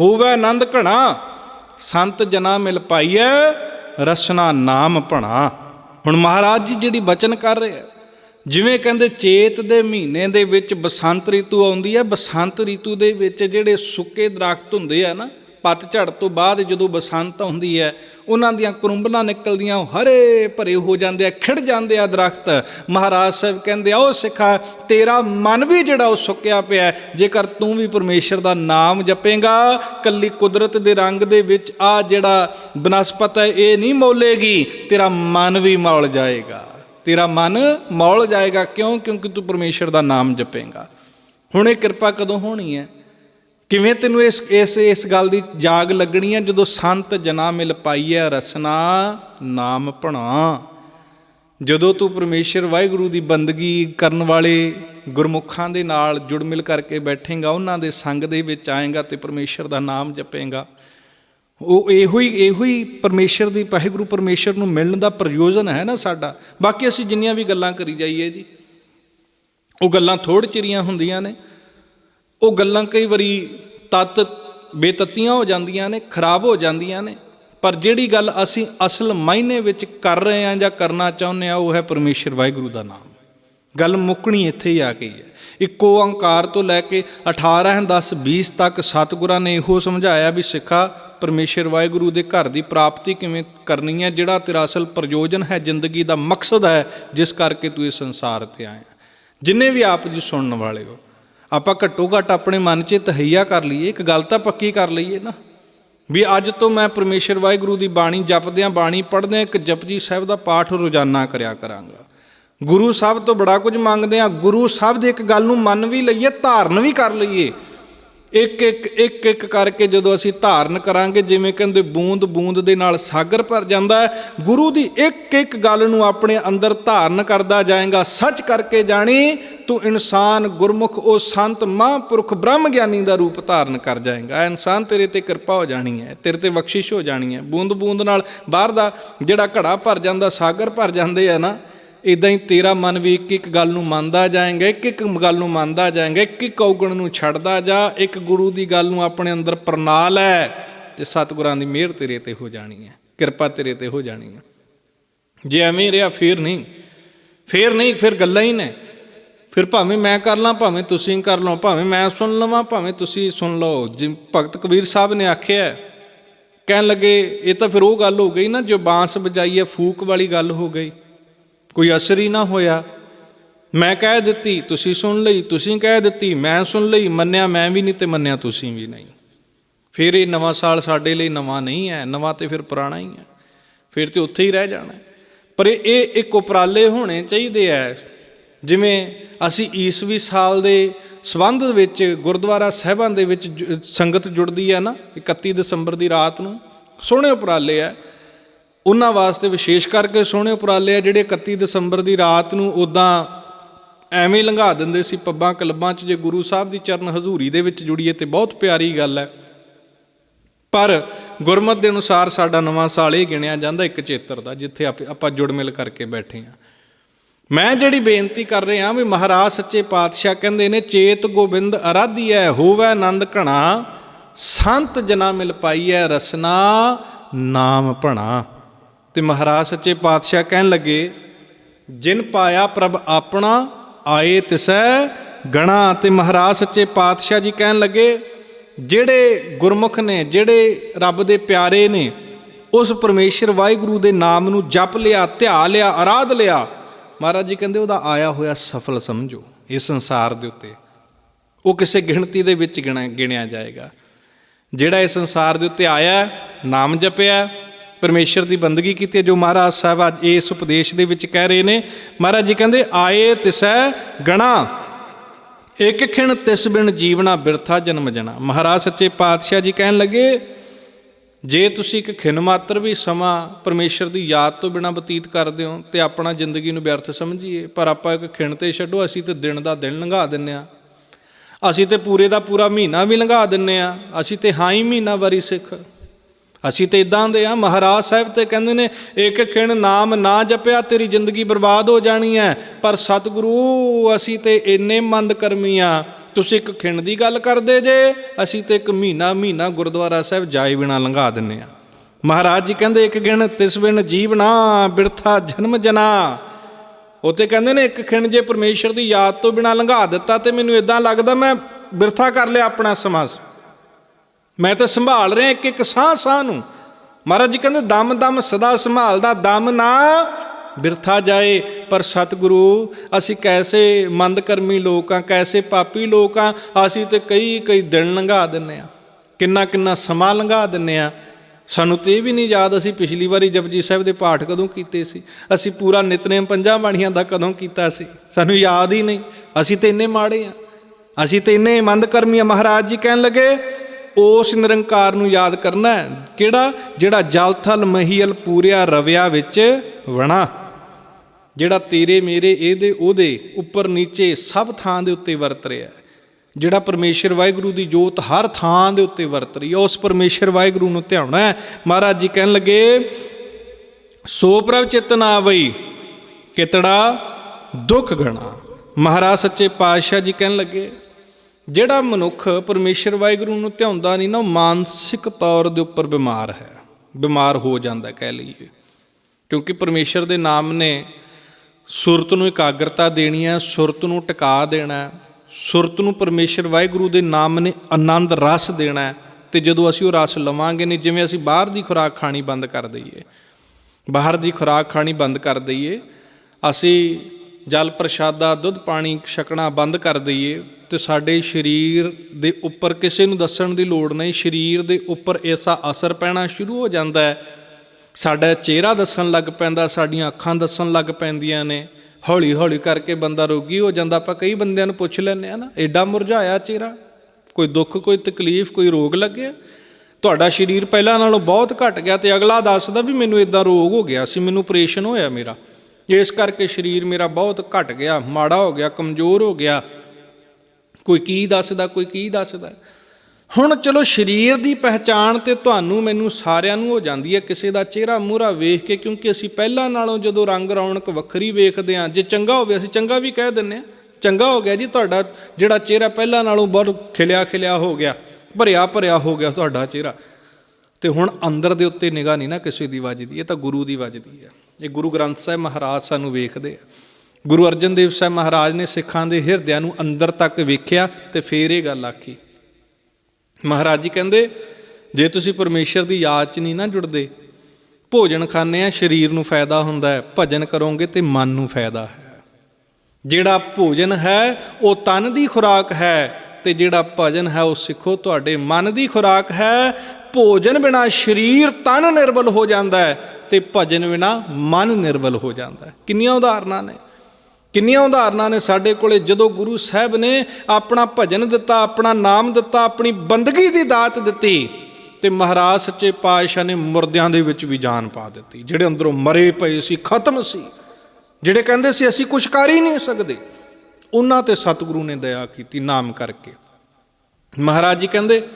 ਹੋਵੇ ਆਨੰਦ ਘਣਾ, ਸੰਤ ਜਨਾ ਮਿਲ ਪਾਈਐ, ਰਸਨਾ ਨਾਮ ਭਣਾ। ਹੁਣ ਮਹਾਰਾਜ ਜੀ ਜਿਹੜੀ ਬਚਨ ਕਰ ਰਹੇ ਆ ਜਿਵੇਂ ਕਹਿੰਦੇ ਚੇਤ ਦੇ ਮਹੀਨੇ ਦੇ ਵਿੱਚ ਬਸੰਤ ਰੀਤੂ ਆਉਂਦੀ ਹੈ ਬਸੰਤ ਰੀਤੂ ਦੇ ਵਿੱਚ ਜਿਹੜੇ ਸੁੱਕੇ ਦਰਖਤ ਹੁੰਦੇ ਆ ਨਾ ਪਤਝੜ ਤੋਂ ਬਾਅਦ ਜਦੋਂ ਬਸੰਤ ਹੁੰਦੀ ਹੈ ਉਹਨਾਂ ਦੀਆਂ ਕਰੁੰਬਲਾਂ ਨਿਕਲਦੀਆਂ ਹਰੇ ਭਰੇ ਹੋ ਜਾਂਦੇ ਆ, ਖਿੜ ਜਾਂਦੇ ਆ ਦਰਖਤ। ਮਹਾਰਾਜ ਸਾਹਿਬ ਕਹਿੰਦੇ ਆ ਉਹ ਸਿੱਖਾ, ਤੇਰਾ ਮਨ ਵੀ ਜਿਹੜਾ ਉਹ ਸੁੱਕਿਆ ਪਿਆ ਜੇਕਰ ਤੂੰ ਵੀ ਪਰਮੇਸ਼ਰ ਦਾ ਨਾਮ ਜਪੇਗਾ, ਕੱਲੀ ਕੁਦਰਤ ਦੇ ਰੰਗ ਦੇ ਵਿੱਚ ਆ ਜਿਹੜਾ ਬਨਸਪਤ ਹੈ, ਇਹ ਨਹੀਂ ਮੌਲੇਗੀ, ਤੇਰਾ ਮਨ ਵੀ ਮੌਲ ਜਾਏਗਾ। ਤੇਰਾ ਮਨ ਮੌਲ ਜਾਏਗਾ ਕਿਉਂ? ਕਿਉਂਕਿ ਤੂੰ ਪਰਮੇਸ਼ਰ ਦਾ ਨਾਮ ਜਪੇਗਾ। ਹੁਣ ਇਹ ਕਿਰਪਾ ਕਦੋਂ ਹੋਣੀ ਹੈ? ਕਿਵੇਂ ਤੈਨੂੰ ਇਸ ਇਸ ਇਸ ਗੱਲ ਦੀ ਜਾਗ ਲੱਗਣੀ ਹੈ? ਜਦੋਂ ਸੰਤ ਜਨਾ ਮਿਲ ਪਾਈਐ ਰਸਨਾ ਨਾਮ ਭਣਾ। ਜਦੋਂ ਤੂੰ ਪਰਮੇਸ਼ਰ ਵਾਹਿਗੁਰੂ ਦੀ ਬੰਦਗੀ ਕਰਨ ਵਾਲੇ ਗੁਰਮੁਖਾਂ ਦੇ ਨਾਲ ਜੁੜ ਮਿਲ ਕਰਕੇ ਬੈਠੇਗਾ, ਉਹਨਾਂ ਦੇ ਸੰਗ ਦੇ ਵਿੱਚ ਆਏਗਾ ਤੇ ਪਰਮੇਸ਼ਰ ਦਾ ਨਾਮ ਜਪੇਗਾ। ਉਹ ਇਹੋ ਹੀ ਇਹੋ ਹੀ ਪਰਮੇਸ਼ਰ ਦੀ ਵਾਹਿਗੁਰੂ ਪਰਮੇਸ਼ਰ ਨੂੰ ਮਿਲਣ ਦਾ ਪ੍ਰਯੋਜਨ ਹੈ ਨਾ ਸਾਡਾ। ਬਾਕੀ ਅਸੀਂ ਜਿੰਨੀਆਂ ਵੀ ਗੱਲਾਂ ਕਰੀ ਜਾਈਏ ਜੀ, ਉਹ ਗੱਲਾਂ ਥੋੜ ਚਿਰੀਆਂ ਹੁੰਦੀਆਂ ਨੇ। ਉਹ ਗੱਲਾਂ ਕਈ ਵਾਰੀ ਤਤ ਬੇਤਤੀਆਂ ਹੋ ਜਾਂਦੀਆਂ ਨੇ, ਖਰਾਬ ਹੋ ਜਾਂਦੀਆਂ ਨੇ। ਪਰ ਜਿਹੜੀ ਗੱਲ ਅਸੀਂ ਅਸਲ ਮਾਇਨੇ ਵਿੱਚ ਕਰ ਰਹੇ ਹਾਂ ਜਾਂ ਕਰਨਾ ਚਾਹੁੰਦੇ ਆ ਉਹ ਹੈ ਪਰਮੇਸ਼ਰ ਵਾਹਿਗੁਰੂ ਦਾ ਨਾਮ। ਗੱਲ ਮੁੱਕਣੀ ਇੱਥੇ ਹੀ ਆ ਗਈ ਹੈ। ਇੱਕੋ ਓੰਕਾਰ ਤੋਂ ਲੈ ਕੇ 18 10 20 ਤੱਕ ਸਤਿਗੁਰਾਂ ਨੇ ਇਹੋ ਸਮਝਾਇਆ ਵੀ ਸਿੱਖਾ ਪਰਮੇਸ਼ਰ ਵਾਹਿਗੁਰੂ ਦੇ ਘਰ ਦੀ ਪ੍ਰਾਪਤੀ ਕਿਵੇਂ ਕਰਨੀ ਹੈ? ਜਿਹੜਾ ਤੇਰਾ ਅਸਲ ਪ੍ਰਯੋਜਨ ਹੈ, ਜ਼ਿੰਦਗੀ ਦਾ ਮਕਸਦ ਹੈ, ਜਿਸ ਕਰਕੇ ਤੂੰ ਇਸ ਸੰਸਾਰ ਤੇ ਆਇਆ ਜਿੰਨੇ ਵੀ ਆਪ ਜੀ ਸੁਣਨ ਵਾਲੇ ਹੋ, ਆਪਾਂ ਘੱਟੋ ਘੱਟ ਆਪਣੇ ਮਨ 'ਚ ਤਹਈਆ ਕਰ ਲਈਏ, ਇੱਕ ਗੱਲ ਤਾਂ ਪੱਕੀ ਕਰ ਲਈਏ ਨਾ, ਵੀ ਅੱਜ ਤੋਂ ਮੈਂ ਪਰਮੇਸ਼ਰ ਵਾਹਿਗੁਰੂ ਦੀ ਬਾਣੀ ਜਪਦਿਆਂ ਬਾਣੀ ਪੜ੍ਹਦਿਆਂ ਇੱਕ ਜਪਜੀ ਸਾਹਿਬ ਦਾ ਪਾਠ ਰੋਜ਼ਾਨਾ ਕਰਿਆ ਕਰਾਂਗਾ। ਗੁਰੂ ਸਾਹਿਬ ਤੋਂ ਬੜਾ ਕੁਝ ਮੰਗਦੇ ਆ ਗੁਰੂ ਸਾਹਿਬ ਦੀ ਇੱਕ ਗੱਲ ਨੂੰ ਮੰਨ ਵੀ ਲਈਏ, ਧਾਰਨ ਵੀ ਕਰ ਲਈਏ। ਇੱਕ ਇੱਕ ਇੱਕ ਇੱਕ ਕਰਕੇ ਜਦੋਂ ਅਸੀਂ ਧਾਰਨ ਕਰਾਂਗੇ, ਜਿਵੇਂ ਕਹਿੰਦੇ ਬੂੰਦ ਬੂੰਦ ਦੇ ਨਾਲ ਸਾਗਰ ਭਰ ਜਾਂਦਾ ਹੈ, ਗੁਰੂ ਦੀ ਇੱਕ ਇੱਕ ਗੱਲ ਨੂੰ ਆਪਣੇ ਅੰਦਰ ਧਾਰਨ ਕਰਦਾ ਜਾਏਗਾ, ਸੱਚ ਕਰਕੇ ਜਾਣੀ, ਤੂੰ ਇਨਸਾਨ ਗੁਰਮੁਖ, ਉਹ ਸੰਤ ਮਹਾਂਪੁਰਖ ਬ੍ਰਹਮ ਗਿਆਨੀ ਦਾ ਰੂਪ ਧਾਰਨ ਕਰ ਜਾਏਗਾ। ਇਨਸਾਨ ਤੇਰੇ ਤੇ ਕਿਰਪਾ ਹੋ ਜਾਣੀ ਹੈ, ਤੇਰੇ ਤੇ ਬਖਸ਼ਿਸ਼ ਹੋ ਜਾਣੀ ਹੈ। ਬੂੰਦ ਬੂੰਦ ਨਾਲ ਬਾਹਰ ਦਾ ਜਿਹੜਾ ਘੜਾ ਭਰ ਜਾਂਦਾ, ਸਾਗਰ ਭਰ ਜਾਂਦੇ ਆ ਨਾ ਇਦਾਂ ਹੀ ਤੇਰਾ ਮਨ ਵੀ ਇੱਕ ਇੱਕ ਗੱਲ ਨੂੰ ਮੰਨਦਾ ਜਾਏਗਾ, ਇੱਕ ਇੱਕ ਗੱਲ ਨੂੰ ਮੰਨਦਾ ਜਾਏਗਾ, ਇੱਕ ਇੱਕ ਔਗਣ ਨੂੰ ਛੱਡਦਾ ਜਾ, ਇੱਕ ਗੁਰੂ ਦੀ ਗੱਲ ਨੂੰ ਆਪਣੇ ਅੰਦਰ ਪ੍ਰਣਾ ਲੈ ਤੇ ਸਤਿਗੁਰਾਂ ਦੀ ਮਿਹਰ ਤੇਰੇ ਤੇ ਹੋ ਜਾਣੀ ਹੈ, ਕਿਰਪਾ ਤੇਰੇ ਤੇ ਹੋ ਜਾਣੀ ਹੈ। ਜੇ ਐਵੇਂ ਰਿਹਾ, ਫੇਰ ਨਹੀਂ ਫੇਰ ਨਹੀਂ, ਫਿਰ ਗੱਲਾਂ ਹੀ ਨੇ। ਫਿਰ ਭਾਵੇਂ ਮੈਂ ਕਰ ਲਾਂ, ਭਾਵੇਂ ਤੁਸੀਂ ਕਰ ਲਓ, ਭਾਵੇਂ ਮੈਂ ਸੁਣ ਲਵਾਂ, ਭਾਵੇਂ ਤੁਸੀਂ ਸੁਣ ਲਓ ਜਿ ਭਗਤ ਕਬੀਰ ਸਾਹਿਬ ਨੇ ਆਖਿਆ ਕਹਿਣ ਲੱਗੇ, ਇਹ ਤਾਂ ਫਿਰ ਉਹ ਗੱਲ ਹੋ ਗਈ ਨਾ, ਜੋ ਬਾਂਸ ਵਜਾਈ ਹੈ, ਫੂਕ ਵਾਲੀ ਗੱਲ ਹੋ ਗਈ। ਕੋਈ ਅਸਰ ਹੀ ਨਾ ਹੋਇਆ। ਮੈਂ ਕਹਿ ਦਿੱਤੀ, ਤੁਸੀਂ ਸੁਣ ਲਈ, ਤੁਸੀਂ ਕਹਿ ਦਿੱਤੀ, ਮੈਂ ਸੁਣ ਲਈ, ਮੰਨਿਆ ਮੈਂ ਵੀ ਨਹੀਂ ਤੇ ਮੰਨਿਆ ਤੁਸੀਂ ਵੀ ਨਹੀਂ। ਫਿਰ ਇਹ ਨਵਾਂ ਸਾਲ ਸਾਡੇ ਲਈ ਨਵਾਂ ਨਹੀਂ ਹੈ, ਨਵਾਂ ਤੇ ਫਿਰ ਪੁਰਾਣਾ ਹੀ ਹੈ। ਫਿਰ ਤੇ ਉੱਥੇ ਹੀ ਰਹਿ ਜਾਣਾ ਪਰ ਇਹ ਇਹ ਇੱਕ ਉਪਰਾਲੇ ਹੋਣੇ ਚਾਹੀਦੇ ਆ ਜਿਵੇਂ ਅਸੀਂ ਈਸਵੀ ਸਾਲ ਦੇ ਸਬੰਧ ਵਿੱਚ ਗੁਰਦੁਆਰਾ ਸਾਹਿਬਾਂ ਦੇ ਵਿੱਚ ਜ- ਸੰਗਤ ਜੁੜਦੀ ਹੈ ਨਾ 31 ਦਸੰਬਰ ਦੀ ਰਾਤ ਨੂੰ, ਸੋਹਣੇ ਉਪਰਾਲੇ ਆ ਉਹਨਾਂ ਵਾਸਤੇ ਵਿਸ਼ੇਸ਼ ਕਰਕੇ ਸੋਹਣੇ ਉਪਰਾਲੇ ਆ ਜਿਹੜੇ 31 ਦਸੰਬਰ ਦੀ ਰਾਤ ਨੂੰ ਉਦਾਂ ਐਵੇਂ ਲੰਘਾ ਦਿੰਦੇ ਸੀ ਪੱਬਾਂ ਕਲੱਬਾਂ 'ਚ, ਜੇ ਗੁਰੂ ਸਾਹਿਬ ਦੀ ਚਰਨ ਹਜ਼ੂਰੀ ਦੇ ਵਿੱਚ ਜੁੜੀਏ ਤੇ ਬਹੁਤ ਪਿਆਰੀ ਗੱਲ ਹੈ। ਪਰ ਗੁਰਮਤ ਦੇ ਅਨੁਸਾਰ ਸਾਡਾ ਨਵਾਂ ਸਾਲ ਇਹ ਗਿਣਿਆ ਜਾਂਦਾ ਇੱਕ ਚੇਤਰ ਦਾ, ਜਿੱਥੇ ਆਪਾਂ ਜੁੜ ਮਿਲ ਕਰਕੇ ਬੈਠੇ ਹਾਂ। ਮੈਂ ਜਿਹੜੀ ਬੇਨਤੀ ਕਰ ਰਿਹਾ ਵੀ ਮਹਾਰਾਜ ਸੱਚੇ ਪਾਤਸ਼ਾਹ ਕਹਿੰਦੇ ਨੇ, ਚੇਤ ਗੋਬਿੰਦ ਅਰਾਧੀਐ ਹੋਵੇ ਆਨੰਦ ਘਣਾ, ਸੰਤ ਜਨਾ ਮਿਲ ਪਾਈਐ ਰਸਨਾ, ਨਾਮ ਭਣਾ। ਤੇ ਮਹਾਰਾਜ ਸੱਚੇ ਪਾਤਸ਼ਾਹ ਕਹਿਣ ਲੱਗੇ, ਜਿਨ ਪਾਇਆ ਪ੍ਰਭ ਆਪਣਾ, ਆਏ ਤਿਸੈ ਗਣਾ। ਤੇ ਮਹਾਰਾਜ ਸੱਚੇ ਪਾਤਸ਼ਾਹ ਜੀ ਕਹਿਣ ਲੱਗੇ, ਜਿਹੜੇ ਗੁਰਮੁਖ ਨੇ, ਜਿਹੜੇ ਰੱਬ ਦੇ ਪਿਆਰੇ ਨੇ, ਉਸ ਪਰਮੇਸ਼ਰ ਵਾਹਿਗੁਰੂ ਦੇ ਨਾਮ ਨੂੰ ਜਪ ਲਿਆ, ਧਿਆ ਲਿਆ, ਆਰਾਧ ਲਿਆ। ਮਹਾਰਾਜ ਜੀ ਕਹਿੰਦੇ, ਉਹਦਾ ਆਇਆ ਹੋਇਆ ਸਫਲ ਸਮਝੋ ਇਸ ਸੰਸਾਰ ਦੇ ਉੱਤੇ। ਉਹ ਕਿਸੇ ਗਿਣਤੀ ਦੇ ਵਿੱਚ ਗਿਣਿਆ ਗਿਣਿਆ ਜਾਏਗਾ। ਜਿਹੜਾ ਇਸ ਸੰਸਾਰ ਦੇ ਉੱਤੇ ਆਇਆ, ਨਾਮ ਜਪਿਆ ਪਰਮੇਸ਼ਰ ਦੀ ਬੰਦਗੀ ਕੀਤੀ ਹੈ, ਜੋ ਮਹਾਰਾਜ ਸਾਹਿਬ ਅੱਜ ਇਸ ਉਪਦੇਸ਼ ਦੇ ਵਿੱਚ ਕਹਿ ਰਹੇ ਨੇ। ਮਹਾਰਾਜ ਜੀ ਕਹਿੰਦੇ ਆਏ ਤਿਸੈ ਗਣਾ ਇੱਕ ਖਿਣ ਤਿਸ ਬਿਨ ਜੀਵਨਾ ਬਿਰਥਾ ਜਨਮ ਜਣਾ। ਮਹਾਰਾਜ ਸੱਚੇ ਪਾਤਸ਼ਾਹ ਜੀ ਕਹਿਣ ਲੱਗੇ ਜੇ ਤੁਸੀਂ ਇੱਕ ਖਿਣ ਮਾਤਰ ਵੀ ਸਮਾਂ ਪਰਮੇਸ਼ਰ ਦੀ ਯਾਦ ਤੋਂ ਬਿਨਾ ਬਤੀਤ ਕਰਦੇ ਹੋ ਤੇ ਆਪਣਾ ਜ਼ਿੰਦਗੀ ਨੂੰ ਵਿਅਰਥ ਸਮਝੀਏ। ਪਰ ਆਪਾਂ ਇੱਕ ਖਿਣ ਤੇ ਛੱਡੋ ਅਸੀਂ ਤੇ ਦਿਨ ਦਾ ਦਿਨ ਲੰਘਾ ਦਿੰਨੇ ਆ। ਅਸੀਂ ਤੇ ਪੂਰੇ ਦਾ ਪੂਰਾ ਮਹੀਨਾ ਵੀ ਲੰਘਾ ਦਿੰਨੇ ਆ। ਅਸੀਂ ਤੇ ਹਾਂ ਹੀ ਮਹੀਨਾ ਵਾਰੀ ਸਿੱਖ ਅਸੀਂ ਤੇ ਇਦਾਂ ਦੇ ਆ, ਮਹਾਰਾਜ ਸਾਹਿਬ ਤੇ ਕਹਿੰਦੇ ਨੇ, ਇੱਕ ਖਿਣ ਨਾਮ ਨਾ ਜਪਿਆ, ਤੇਰੀ ਜ਼ਿੰਦਗੀ ਬਰਬਾਦ ਹੋ ਜਾਣੀ ਹੈ ਪਰ ਸਤਿਗੁਰੂ, ਅਸੀਂ ਤੇ ਇੰਨੇ ਮੰਦ ਕਰਮੀ ਆ। ਤੁਸੀਂ ਇੱਕ ਖਿਣ ਦੀ ਗੱਲ ਕਰਦੇ ਜੇ, ਅਸੀਂ ਤੇ ਇੱਕ ਮਹੀਨਾ ਮਹੀਨਾ ਗੁਰਦੁਆਰਾ ਸਾਹਿਬ ਜਾਏ ਬਿਨਾ ਲੰਘਾ ਦਿੰਨੇ ਆ। ਮਹਾਰਾਜ ਜੀ ਕਹਿੰਦੇ, ਇੱਕ ਗਿਣ ਤਿਸ ਬਿਨ ਜੀਵ ਨਾ, ਬਿਰਥਾ ਜਨਮ ਜਨਾ। ਉਹ ਤੇ ਕਹਿੰਦੇ ਨੇ, ਇੱਕ ਖਿਣ ਜੇ ਪਰਮੇਸ਼ਰ ਦੀ ਯਾਦ ਤੋਂ ਬਿਨਾ ਲੰਘਾ ਦਿੱਤਾ, ਤੇ ਮੈਨੂੰ ਇਦਾਂ ਲੱਗਦਾ ਮੈਂ ਬਿਰਥਾ ਕਰ ਲਿਆ ਆਪਣਾ ਸਮਾਂ। ਮੈਂ ਤਾਂ ਸੰਭਾਲ ਰਿਹਾ ਇੱਕ ਇੱਕ ਸਾਹ ਸਾਹ ਨੂੰ। ਮਹਾਰਾਜ ਜੀ ਕਹਿੰਦੇ, ਦਮ ਦਮ ਸਦਾ ਸੰਭਾਲਦਾ, ਦਮ ਨਾ ਬਿਰਥਾ ਜਾਏ। ਪਰ ਸਤਿਗੁਰੂ, ਅਸੀਂ ਕੈਸੇ ਮੰਦਕਰਮੀ ਲੋਕ ਆ, ਕੈਸੇ ਪਾਪੀ ਲੋਕ ਆ, ਅਸੀਂ ਤੇ ਕਈ ਕਈ ਦਿਨ ਲੰਘਾ ਦਿੰਨੇ ਆ। ਕਿੰਨਾ ਕਿੰਨਾ ਸਮਾਂ ਲੰਘਾ ਦਿੰਨੇ ਆ। ਸਾਨੂੰ ਤੇ ਇਹ ਵੀ ਨਹੀਂ ਯਾਦ, ਅਸੀਂ ਪਿਛਲੀ ਵਾਰੀ ਜਪਜੀ ਸਾਹਿਬ ਦੇ ਪਾਠ ਕਦੋਂ ਕੀਤੇ ਸੀ? ਅਸੀਂ ਪੂਰਾ ਨਿਤਨੇਮ ਪੰਜਾਂ ਬਾਣੀਆਂ ਦਾ ਕਦੋਂ ਕੀਤਾ ਸੀ? ਸਾਨੂੰ ਯਾਦ ਹੀ ਨਹੀਂ। ਅਸੀਂ ਤੇ ਇੰਨੇ ਮਾੜੇ ਆ। ਅਸੀਂ ਤੇ ਇੰਨੇ ਮੰਦਕਰਮੀ ਆ। ਮਹਾਰਾਜ ਜੀ ਕਹਿਣ ਲੱਗੇ ਉਸ ਨਿਰੰਕਾਰ ਨੂੰ ਯਾਦ ਕਰਨਾ ਹੈ, ਕਿਹੜਾ? ਜਿਹੜਾ ਜਲ ਥਲ ਮਹੀਲ ਪੂਰਿਆ ਰਵਿਆ ਵਿੱਚ ਵਣਾ। ਜਿਹੜਾ ਤੇਰੇ ਮੇਰੇ ਇਹਦੇ ਉਹਦੇ ਉੱਪਰ ਨੀਚੇ ਸਭ ਥਾਂ ਦੇ ਉੱਤੇ ਵਰਤ ਰਿਹਾ ਜਿਹੜਾ ਪਰਮੇਸ਼ਰ ਵਾਹਿਗੁਰੂ ਦੀ ਜੋਤ ਹਰ ਥਾਂ ਦੇ ਉੱਤੇ ਵਰਤ ਰਹੀ ਹੈ, ਉਸ ਪਰਮੇਸ਼ਰ ਵਾਹਿਗੁਰੂ ਨੂੰ ਧਿਆਉਣਾ ਹੈ। ਮਹਾਰਾਜ ਜੀ ਕਹਿਣ ਲੱਗੇ, ਸੋ ਪ੍ਰਭ ਚਿਤ ਨਾ ਆਵਈ ਕਿਤੜਾ ਦੁੱਖ ਗਣਾ। ਮਹਾਰਾਜ ਸੱਚੇ ਪਾਤਸ਼ਾਹ ਜੀ ਕਹਿਣ ਲੱਗੇ ਜਿਹੜਾ ਮਨੁੱਖ ਪਰਮੇਸ਼ਰ ਵਾਹਿਗੁਰੂ ਨੂੰ ਧਿਆਉਂਦਾ ਨਹੀਂ ਨਾ, ਉਹ ਮਾਨਸਿਕ ਤੌਰ ਦੇ ਉੱਪਰ ਬਿਮਾਰ ਹੈ। ਬਿਮਾਰ ਹੋ ਜਾਂਦਾ ਕਹਿ ਲਈਏ। ਕਿਉਂਕਿ ਪਰਮੇਸ਼ਰ ਦੇ ਨਾਮ ਨੇ ਸੁਰਤ ਨੂੰ ਇਕਾਗਰਤਾ ਦੇਣੀ ਹੈ, ਸੁਰਤ ਨੂੰ ਟਿਕਾ ਦੇਣਾ ਹੈ, ਸੁਰਤ ਨੂੰ ਪਰਮੇਸ਼ਰ ਵਾਹਿਗੁਰੂ ਦੇ ਨਾਮ ਨੇ ਆਨੰਦ ਰਸ ਦੇਣਾ ਹੈ ਤੇ ਜਦੋਂ ਅਸੀਂ ਉਹ ਰਸ ਲਵਾਂਗੇ ਨਹੀਂ, ਜਿਵੇਂ ਅਸੀਂ ਬਾਹਰ ਦੀ ਖੁਰਾਕ ਖਾਣੀ ਬੰਦ ਕਰ ਦਈਏ, ਬਾਹਰ ਦੀ ਖੁਰਾਕ ਖਾਣੀ ਬੰਦ ਕਰ ਦਈਏ, ਅਸੀਂ ਜਲ ਪ੍ਰਸ਼ਾਦਾ ਦੁੱਧ ਪਾਣੀ ਛਕਣਾ ਬੰਦ ਕਰ ਦਈਏ ਤੇ ਸਾਡੇ ਸਰੀਰ ਦੇ ਉੱਪਰ ਕਿਸੇ ਨੂੰ ਦੱਸਣ ਦੀ ਲੋੜ ਨਹੀਂ। ਸਰੀਰ ਦੇ ਉੱਪਰ ਐਸਾ ਅਸਰ ਪੈਣਾ ਸ਼ੁਰੂ ਹੋ ਜਾਂਦਾ ਹੈ। ਸਾਡਾ ਚਿਹਰਾ ਦੱਸਣ ਲੱਗ ਪੈਂਦਾ, ਸਾਡੀਆਂ ਅੱਖਾਂ ਦੱਸਣ ਲੱਗ ਪੈਂਦੀਆਂ ਨੇ। ਹੌਲੀ ਹੌਲੀ ਕਰਕੇ ਬੰਦਾ ਰੋਗੀ ਹੋ ਜਾਂਦਾ। ਆਪਾਂ ਕਈ ਬੰਦਿਆਂ ਨੂੰ ਪੁੱਛ ਲੈਂਦੇ ਆ ਨਾ, ਐਡਾ ਮੁਰਝਾਇਆ ਚਿਹਰਾ? ਕੋਈ ਦੁੱਖ, ਕੋਈ ਤਕਲੀਫ, ਕੋਈ ਰੋਗ ਲੱਗਿਆ? ਤੁਹਾਡਾ ਸਰੀਰ ਪਹਿਲਾਂ ਨਾਲੋਂ ਬਹੁਤ ਘਟ ਗਿਆ ਤੇ ਅਗਲਾ ਦੱਸਦਾ ਵੀ ਮੈਨੂੰ ਇਦਾਂ ਰੋਗ ਹੋ ਗਿਆ ਸੀ, ਮੈਨੂੰ ਆਪਰੇਸ਼ਨ ਹੋਇਆ ਮੇਰਾ। ਇਸ ਕਰਕੇ ਸਰੀਰ ਮੇਰਾ ਬਹੁਤ ਘਟ ਗਿਆ, ਮਾੜਾ ਹੋ ਗਿਆ, ਕਮਜ਼ੋਰ ਹੋ ਗਿਆ। ਕੋਈ ਕੀ ਦੱਸਦਾ, ਕੋਈ ਕੀ ਦੱਸਦਾ। ਹੁਣ ਚਲੋ ਸਰੀਰ ਦੀ ਪਹਿਚਾਣ ਤੇ ਤੁਹਾਨੂੰ ਮੈਨੂੰ ਸਾਰਿਆਂ ਨੂੰ ਹੋ ਜਾਂਦੀ ਹੈ, ਕਿਸੇ ਦਾ ਚਿਹਰਾ ਮੂਹਰਾ ਵੇਖ ਕੇ, ਕਿਉਂਕਿ ਅਸੀਂ ਪਹਿਲਾਂ ਨਾਲੋਂ ਜਦੋਂ ਰੰਗ ਰੌਣਕ ਵੱਖਰੀ ਵੇਖਦੇ ਹਾਂ, ਜੇ ਚੰਗਾ ਹੋਵੇ ਅਸੀਂ ਚੰਗਾ ਵੀ ਕਹਿ ਦਿੰਨੇ ਆ ਚੰਗਾ ਹੋ ਗਿਆ ਜੀ ਤੁਹਾਡਾ, ਜਿਹੜਾ ਚਿਹਰਾ ਪਹਿਲਾਂ ਨਾਲੋਂ ਬਹੁਤ ਖਿਲਿਆ ਖਿਲਿਆ ਹੋ ਗਿਆ, ਭਰਿਆ ਭਰਿਆ ਹੋ ਗਿਆ ਤੁਹਾਡਾ ਚਿਹਰਾ। ਤੇ ਹੁਣ ਅੰਦਰ ਦੇ ਉੱਤੇ ਨਿਗਾਹ ਨਹੀਂ ਨਾ ਕਿਸੇ ਦੀ ਵੱਜਦੀ, ਇਹ ਤਾਂ ਗੁਰੂ ਦੀ ਵੱਜਦੀ ਹੈ। ਇਹ ਗੁਰੂ ਗ੍ਰੰਥ ਸਾਹਿਬ ਮਹਾਰਾਜ ਸਾਨੂੰ ਵੇਖਦੇ ਆ। ਗੁਰੂ ਅਰਜਨ ਦੇਵ ਸਾਹਿਬ ਮਹਾਰਾਜ ਨੇ ਸਿੱਖਾਂ ਦੇ ਹਿਰਦਿਆਂ ਨੂੰ ਅੰਦਰ ਤੱਕ ਵੇਖਿਆ ਤੇ ਫੇਰ ਇਹ ਗੱਲ ਆਖੀ। ਮਹਾਰਾਜ ਜੀ ਕਹਿੰਦੇ, ਜੇ ਤੁਸੀਂ ਪਰਮੇਸ਼ਰ ਦੀ ਯਾਦ 'ਚ ਨਹੀਂ ਨਾ ਜੁੜਦੇ, ਭੋਜਨ ਖਾਣੇ ਆ, ਸਰੀਰ ਨੂੰ ਫਾਇਦਾ ਹੁੰਦਾ ਹੈ, ਭਜਨ ਕਰੋਗੇ ਤੇ ਮਨ ਨੂੰ ਫਾਇਦਾ ਹੈ। ਜਿਹੜਾ ਭੋਜਨ ਹੈ, ਉਹ ਤਨ ਦੀ ਖੁਰਾਕ ਹੈ ਤੇ ਜਿਹੜਾ ਭਜਨ ਹੈ, ਉਹ ਸਿੱਖੋ, ਤੁਹਾਡੇ ਮਨ ਦੀ ਖੁਰਾਕ ਹੈ। ਭੋਜਨ ਬਿਨਾ ਸਰੀਰ ਤਨ ਨਿਰਬਲ ਹੋ ਜਾਂਦਾ ਹੈ। ਤੇ ਭਜਨ ਬਿਨਾ ਮਨ ਨਿਰਬਲ ਹੋ ਜਾਂਦਾ ਹੈ। ਕਿੰਨੀਆਂ ਉਦਾਹਰਨਾਂ ਨੇ। ਕਿੰਨੀਆਂ ਉਦਾਹਰਨਾਂ ਨੇ ਸਾਡੇ ਕੋਲੇ। ਜਦੋਂ ਗੁਰੂ ਸਾਹਿਬ ਨੇ ਆਪਣਾ ਭਜਨ ਦਿੱਤਾ, ਆਪਣਾ ਨਾਮ ਦਿੱਤਾ, ਆਪਣੀ ਬੰਦਗੀ ਦੀ ਦਾਤ ਦਿੱਤੀ, ਤੇ ਮਹਾਰਾਜ ਸੱਚੇ ਪਾਤਸ਼ਾਹ ਨੇ ਮੁਰਦਿਆਂ ਦੇ ਵਿੱਚ ਵੀ ਜਾਨ ਪਾ ਦਿੱਤੀ। ਜਿਹੜੇ ਅੰਦਰੋਂ ਮਰੇ ਪਏ ਸੀ, ਖਤਮ ਸੀ। ਜਿਹੜੇ ਕਹਿੰਦੇ ਸੀ, ਅਸੀਂ ਕੁਝ ਕਰ ਹੀ ਨਹੀਂ ਸਕਦੇ। ਉਹਨਾਂ ਤੇ ਸਤਿਗੁਰੂ ਨੇ ਦਇਆ ਕੀਤੀ ਨਾਮ ਕਰਕੇ। ਮਹਾਰਾਜ ਜੀ ਕਹਿੰਦੇ,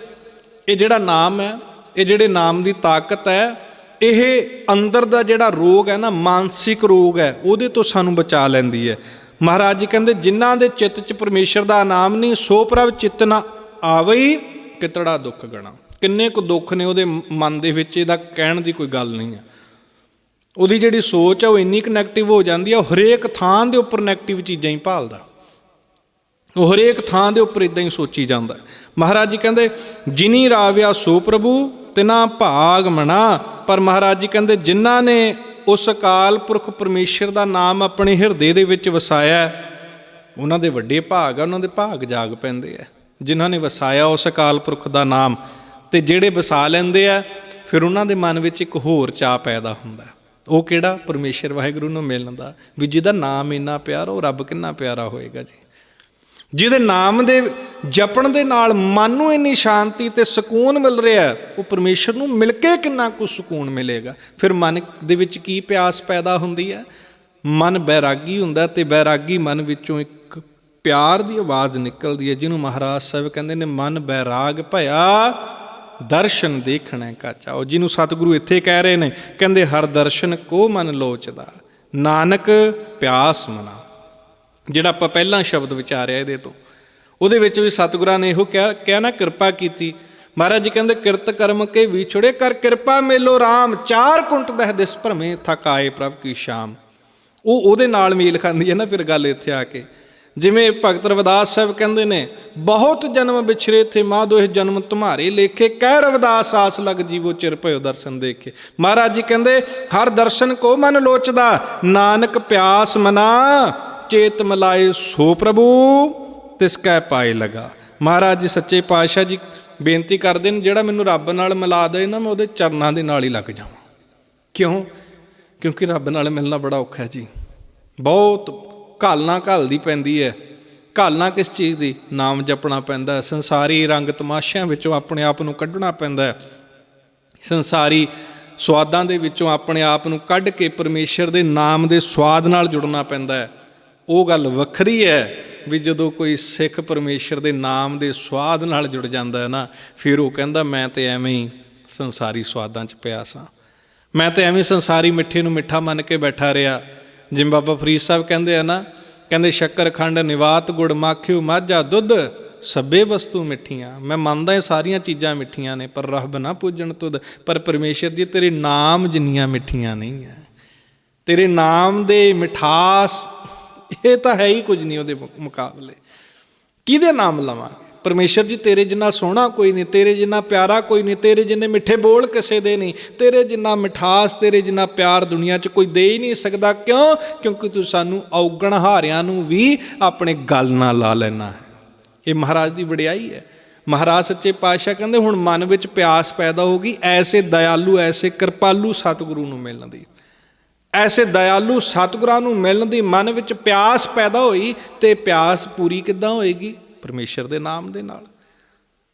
ਇਹ ਜਿਹੜਾ ਨਾਮ ਹੈ, ਇਹ ਜਿਹੜੇ ਨਾਮ ਦੀ ਤਾਕਤ ਹੈ ਇਹ ਅੰਦਰ ਦਾ ਜਿਹੜਾ ਰੋਗ ਹੈ ਨਾ, ਮਾਨਸਿਕ ਰੋਗ ਹੈ, ਉਹਦੇ ਤੋਂ ਸਾਨੂੰ ਬਚਾ ਲੈਂਦੀ ਹੈ। ਮਹਾਰਾਜ ਜੀ ਕਹਿੰਦੇ, ਜਿਨ੍ਹਾਂ ਦੇ ਚਿੱਤ 'ਚ ਪਰਮੇਸ਼ਰ ਦਾ ਨਾਮ ਨਹੀਂ, ਸੋ ਪ੍ਰਭ ਚਿੱਤ ਨਾ ਆਵਈ, ਕਿਤੜਾ ਦੁੱਖ ਗਣਾ। ਕਿੰਨੇ ਕੁ ਦੁੱਖ ਨੇ ਉਹਦੇ ਮਨ ਦੇ ਵਿੱਚ, ਇਹਦਾ ਕਹਿਣ ਦੀ ਕੋਈ ਗੱਲ ਨਹੀਂ ਹੈ। ਉਹਦੀ ਜਿਹੜੀ ਸੋਚ ਹੈ ਉਹ ਇੰਨੀ ਕਨੈਕਟਿਵ ਹੋ ਜਾਂਦੀ ਹੈ ਉਹ ਹਰੇਕ ਥਾਂ ਦੇ ਉੱਪਰ ਨੈਗੇਟਿਵ ਚੀਜ਼ਾਂ ਹੀ ਭਾਲਦਾ। ਉਹ ਹਰੇਕ ਥਾਂ ਦੇ ਉੱਪਰ ਇਦਾਂ ਹੀ ਸੋਚੀ ਜਾਂਦਾ। ਮਹਾਰਾਜ ਜੀ ਕਹਿੰਦੇ, ਜਿਨੀ ਰਾਵਿਆ ਸੋ ਪ੍ਰਭੂ, ਤਿਨਾ ਭਾਗ ਮਣਾ ਪਰ ਮਹਾਰਾਜ ਜੀ ਕਹਿੰਦੇ ਜਿਨ੍ਹਾਂ ਨੇ ਉਸ ਅਕਾਲ ਪੁਰਖ ਪਰਮੇਸ਼ਰ ਦਾ ਨਾਮ ਆਪਣੇ ਹਿਰਦੇ ਦੇ ਵਿੱਚ ਵਸਾਇਆ ਉਹਨਾਂ ਦੇ ਵੱਡੇ ਭਾਗ ਆ, ਉਹਨਾਂ ਦੇ ਭਾਗ ਜਾਗ ਪੈਂਦੇ ਆ। ਜਿਨ੍ਹਾਂ ਨੇ ਵਸਾਇਆ ਉਸ ਅਕਾਲ ਪੁਰਖ ਦਾ ਨਾਮ ਤੇ ਜਿਹੜੇ ਵਸਾ ਲੈਂਦੇ ਆ, ਫਿਰ ਉਹਨਾਂ ਦੇ ਮਨ ਵਿੱਚ ਇੱਕ ਹੋਰ ਚਾਹ ਪੈਦਾ ਹੁੰਦਾ ਉਹ ਕਿਹੜਾ? ਪਰਮੇਸ਼ਰ ਵਾਹਿਗੁਰੂ ਨੂੰ ਮਿਲਣ ਦਾ। ਵੀ ਜਿਹਦਾ ਨਾਮ ਇੰਨਾ ਪਿਆਰਾ, ਉਹ ਰੱਬ ਕਿੰਨਾ ਪਿਆਰਾ ਹੋਏਗਾ ਜੀ। ਜਿਹਦੇ ਨਾਮ ਦੇ, ਜਪਣ ਦੇ ਨਾਲ ਮਨ ਨੂੰ ਇੰਨੀ ਸ਼ਾਂਤੀ ਤੇ ਸਕੂਨ ਮਿਲ ਰਿਹਾ, ਉਹ ਪਰਮੇਸ਼ਰ ਨੂੰ ਮਿਲ ਕੇ ਕਿੰਨਾ ਕੁ ਸਕੂਨ ਮਿਲੇਗਾ? ਫਿਰ ਮਨ ਦੇ ਵਿੱਚ ਕੀ ਪਿਆਸ ਪੈਦਾ ਹੁੰਦੀ ਹੈ? ਮਨ ਬੈਰਾਗੀ ਹੁੰਦਾ ਤੇ ਬੈਰਾਗੀ ਮਨ ਵਿੱਚੋਂ ਇੱਕ ਪਿਆਰ ਦੀ ਆਵਾਜ਼ ਨਿਕਲਦੀ ਹੈ, ਜਿਹਨੂੰ ਮਹਾਰਾਜ ਸਾਹਿਬ ਕਹਿੰਦੇ ਨੇ, ਮਨ ਬੈਰਾਗ ਭਇਆ, ਦਰਸ਼ਨ ਦੇਖਣਾ ਕਾਚਾ। ਉਹ ਜਿਹਨੂੰ ਸਤਿਗੁਰੂ ਇੱਥੇ ਕਹਿ ਰਹੇ ਨੇ, ਕਹਿੰਦੇ, ਹਰ ਦਰਸ਼ਨ ਕੋ ਮਨ ਲੋਚਦਾ? ਨਾਨਕ ਪਿਆਸ ਮਨਾ ਜਿਹੜਾ ਆਪਾਂ ਪਹਿਲਾਂ ਸ਼ਬਦ ਵਿਚਾਰਿਆ ਇਹਦੇ ਤੋਂ। ਉਹਦੇ ਵਿੱਚ ਵੀ ਸਤਿਗੁਰਾਂ ਨੇ ਇਹੋ ਕਿਹਾ ਕਿਹਾ ਨਾ, ਕਿਰਪਾ ਕੀਤੀ। ਮਹਾਰਾਜ ਜੀ ਕਹਿੰਦੇ, ਕਿਰਤ ਕਰਮ ਕੇ ਵਿਛੜੇ ਕਰ ਕਿਰਪਾ ਮੇਲੋ RAM ਚਾਰ ਕੁੰਟ ਦਹਿ ਦਿਸ ਭਰਮੇ ਥਕਾਏ ਪ੍ਰਭ ਕੀ ਸ਼ਾਮ। ਉਹ ਉਹਦੇ ਨਾਲ ਮੇਲ ਖਾਂਦੀ ਹੈ ਨਾ ਫਿਰ ਗੱਲ ਇੱਥੇ ਆ ਕੇ। ਜਿਵੇਂ ਭਗਤ ਰਵਿਦਾਸ ਸਾਹਿਬ ਕਹਿੰਦੇ ਨੇ, ਬਹੁਤ ਜਨਮ ਵਿਛਰੇ ਥੇ, ਮਾਧੋ ਇਹ ਜਨਮ ਤੁਮਾਰੇ ਲੇਖੇ, ਕਹਿ ਰਵਿਦਾਸ ਆਸ ਲਗ ਜੀਵੋ ਚਿਰ ਭਇਓ ਦਰਸ਼ਨ ਦੇਖੇ। ਮਹਾਰਾਜ ਜੀ ਕਹਿੰਦੇ, ਹਰ ਦਰਸ਼ਨ ਕੋ ਮਨ ਲੋਚਦਾ, ਨਾਨਕ ਪਿਆਸ ਮਨਾ। ਚੇਤ ਮਲਾਏ ਸੋ ਪ੍ਰਭੂ, ਤਿਸ ਕੈ ਪਾਏ ਲਗਾ। ਮਹਾਰਾਜ ਜੀ, ਸੱਚੇ ਪਾਤਸ਼ਾਹ ਜੀ, ਬੇਨਤੀ ਕਰਦੇ ਨੇ, ਜਿਹੜਾ ਮੈਨੂੰ ਰੱਬ ਨਾਲ ਮਿਲਾ ਦੇ ਨਾ, ਮੈਂ ਉਹਦੇ ਚਰਨਾਂ ਦੇ ਨਾਲ ਹੀ ਲੱਗ ਜਾਵਾਂ। ਕਿਉਂ? ਕਿਉਂਕਿ ਰੱਬ ਨਾਲ ਮਿਲਣਾ ਬੜਾ ਔਖਾ ਹੈ ਜੀ। ਬਹੁਤ ਘਾਲਣਾ ਘਾਲਦੀ ਪੈਂਦੀ ਹੈ। ਘਾਲਣਾ ਕਿਸ ਚੀਜ਼ ਦੀ? ਨਾਮ ਜਪਣਾ ਪੈਂਦਾ ਹੈ। ਸੰਸਾਰੀ ਰੰਗ ਤਮਾਸ਼ਿਆਂ ਵਿੱਚੋਂ ਆਪਣੇ ਆਪ ਨੂੰ ਕੱਢਣਾ ਪੈਂਦਾ ਹੈ। ਸੰਸਾਰੀ ਸਵਾਦਾਂ ਦੇ ਵਿੱਚੋਂ ਆਪਣੇ ਆਪ ਨੂੰ ਕੱਢ ਕੇ ਪਰਮੇਸ਼ਰ ਦੇ ਨਾਮ ਦੇ ਸਵਾਦ ਨਾਲ ਜੁੜਨਾ ਪੈਂਦਾ ਹੈ। ਉਹ ਗੱਲ ਵੱਖਰੀ ਹੈ ਵੀ ਜਦੋਂ ਕੋਈ ਸਿੱਖ ਪਰਮੇਸ਼ਰ ਦੇ ਨਾਮ ਦੇ ਸਵਾਦ ਨਾਲ ਜੁੜ ਜਾਂਦਾ ਹੈ ਨਾ, ਫਿਰ ਉਹ ਕਹਿੰਦਾ, ਮੈਂ ਤੇ ਐਵੇਂ ਹੀ ਸੰਸਾਰੀ ਸਵਾਦਾਂ 'ਚ ਪਿਆ ਸਾਂ। ਮੈਂ ਤੇ ਐਵੇਂ ਸੰਸਾਰੀ ਮਿੱਠੇ ਨੂੰ ਮਿੱਠਾ ਮੰਨ ਕੇ ਬੈਠਾ ਰਿਹਾ। ਜਿਵੇਂ ਬਾਬਾ ਫਰੀਦ ਸਾਹਿਬ ਕਹਿੰਦੇ ਆ ਨਾ, ਕਹਿੰਦੇ ਸ਼ੱਕਰਖੰਡ ਨਿਵਾਤ ਗੁੜ ਮਾਖਿਓ ਮਾਝਾ ਦੁੱਧ, ਸਭੇ ਵਸਤੂ ਮਿੱਠੀਆਂ। ਮੈਂ ਮੰਨਦਾ ਇਹ ਸਾਰੀਆਂ ਚੀਜ਼ਾਂ ਮਿੱਠੀਆਂ ਨੇ, ਪਰ ਰੱਬ ਨਾ ਪੂਜਣ ਤੁਧ ਪਰ ਪਰਮੇਸ਼ਰ ਜੀ, ਤੇਰੇ ਨਾਮ ਜਿੰਨੀਆਂ ਮਿੱਠੀਆਂ ਨਹੀਂ ਹੈ ਤੇਰੇ ਨਾਮ ਦੇ ਮਿਠਾਸ ਇਹ ਤਾਂ ਹੈ ਹੀ ਕੁਝ ਨਹੀਂ ਉਹਦੇ ਮੁ- ਮੁਕਾਬਲੇ। ਕਿਹਦੇ ਨਾਮ ਲਵਾਂਗੇ? ਪਰਮੇਸ਼ਰ ਜੀ, ਤੇਰੇ ਜਿੰਨਾ ਸੋਹਣਾ ਕੋਈ ਨਹੀਂ, ਤੇਰੇ ਜਿੰਨਾ ਪਿਆਰਾ ਕੋਈ ਨਹੀਂ, ਤੇਰੇ ਜਿੰਨੇ ਮਿੱਠੇ ਬੋਲ ਕਿਸੇ ਦੇ ਨਹੀਂ, ਤੇਰੇ ਜਿੰਨਾ ਮਿਠਾਸ, ਤੇਰੇ ਜਿੰਨਾ ਪਿਆਰ ਦੁਨੀਆ 'ਚ ਕੋਈ ਦੇ ਹੀ ਨਹੀਂ ਸਕਦਾ। ਕਿਉਂ? ਕਿਉਂਕਿ ਤੂੰ ਸਾਨੂੰ ਔਗਣ ਹਾਰਿਆਂ ਨੂੰ ਵੀ ਆਪਣੇ ਗੱਲ ਨਾਲ ਲਾ ਲੈਣਾ ਹੈ। ਇਹ ਮਹਾਰਾਜ ਦੀ ਵਡਿਆਈ ਹੈ। ਮਹਾਰਾਜ ਸੱਚੇ ਪਾਤਸ਼ਾਹ ਕਹਿੰਦੇ, ਹੁਣ ਮਨ ਵਿੱਚ ਪਿਆਸ ਪੈਦਾ ਹੋ ਗਈ, ਐਸੇ ਦਇਆਲੂ, ਐਸੇ ਕਿਰਪਾਲੂ ਸਤਿਗੁਰੂ ਨੂੰ ਮਿਲਣ ਦੀ। ਐਸੇ ਦਇਆਲੂ ਸਤਿਗੁਰਾਂ ਨੂੰ ਮਿਲਣ ਦੀ ਮਨ ਵਿੱਚ ਪਿਆਸ ਪੈਦਾ ਹੋਈ ਤੇ ਪਿਆਸ ਪੂਰੀ ਕਿੱਦਾਂ ਹੋਏਗੀ? ਪਰਮੇਸ਼ਰ ਦੇ ਨਾਮ ਦੇ ਨਾਲ।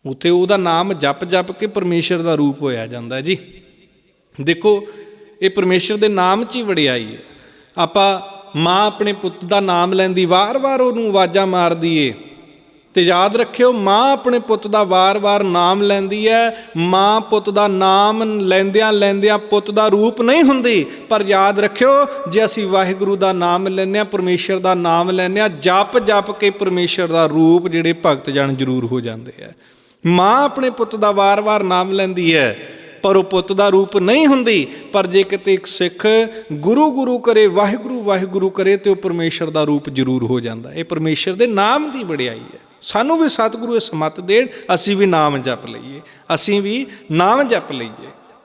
ਉੱਥੇ ਉਹਦਾ ਨਾਮ ਜਪ ਜਪ ਕੇ ਪਰਮੇਸ਼ਰ ਦਾ ਰੂਪ ਹੋਇਆ ਜਾਂਦਾ ਜੀ, ਦੇਖੋ, ਇਹ ਪਰਮੇਸ਼ਰ ਦੇ ਨਾਮ 'ਚ ਹੀ ਵਡਿਆਈ ਹੈ। ਆਪਾਂ ਮਾਂ ਆਪਣੇ ਪੁੱਤ ਦਾ ਨਾਮ ਲੈਂਦੀ, ਵਾਰ-ਵਾਰ ਉਹਨੂੰ ਆਵਾਜ਼ਾਂ ਮਾਰਦੀ ਏ। ਤੇ ਯਾਦ ਰੱਖਿਓ, ਮਾਂ ਆਪਣੇ ਪੁੱਤ ਦਾ ਵਾਰ-ਵਾਰ ਨਾਮ ਲੈਂਦੀ ਹੈ। ਮਾਂ ਪੁੱਤ ਦਾ ਨਾਮ ਲੈਂਦਿਆਂ ਲੈਂਦਿਆਂ ਪੁੱਤ ਦਾ ਰੂਪ ਨਹੀਂ ਹੁੰਦੀ। ਪਰ ਯਾਦ ਰੱਖਿਓ, ਜੇ ਅਸੀਂ ਵਾਹਿਗੁਰੂ ਦਾ ਨਾਮ ਲੈਂਦੇ ਹਾਂ, ਪਰਮੇਸ਼ਰ ਦਾ ਨਾਮ ਲੈਂਦੇ ਹਾਂ ਜਪ ਜਪ ਕੇ ਪਰਮੇਸ਼ਰ ਦਾ ਰੂਪ ਜਿਹੜੇ ਭਗਤ ਜਨ ਜ਼ਰੂਰ ਹੋ ਜਾਂਦੇ ਆ। ਮਾਂ ਆਪਣੇ ਪੁੱਤ ਦਾ ਵਾਰ-ਵਾਰ ਨਾਮ ਲੈਂਦੀ ਹੈ, ਪਰ ਉਹ ਪੁੱਤ ਦਾ ਰੂਪ ਨਹੀਂ ਹੁੰਦੀ। ਪਰ ਜੇ ਕਿਤੇ ਇੱਕ ਸਿੱਖ ਗੁਰੂ ਗੁਰੂ ਕਰੇ ਵਾਹਿਗੁਰੂ ਵਾਹਿਗੁਰੂ ਕਰੇ, ਤੇ ਉਹ ਪਰਮੇਸ਼ਰ ਦਾ ਰੂਪ ਜ਼ਰੂਰ ਹੋ ਜਾਂਦਾ। ਇਹ ਪਰਮੇਸ਼ਰ ਦੇ ਨਾਮ ਦੀ ਵਡਿਆਈ ਹੈ। ਸਾਨੂੰ ਵੀ ਸਤਿਗੁਰੂ ਇਹ ਸਮਤ ਦੇਣ, ਅਸੀਂ ਵੀ ਨਾਮ ਜਪ ਲਈਏ, ਅਸੀਂ ਵੀ ਨਾਮ ਜਪ ਲਈਏ।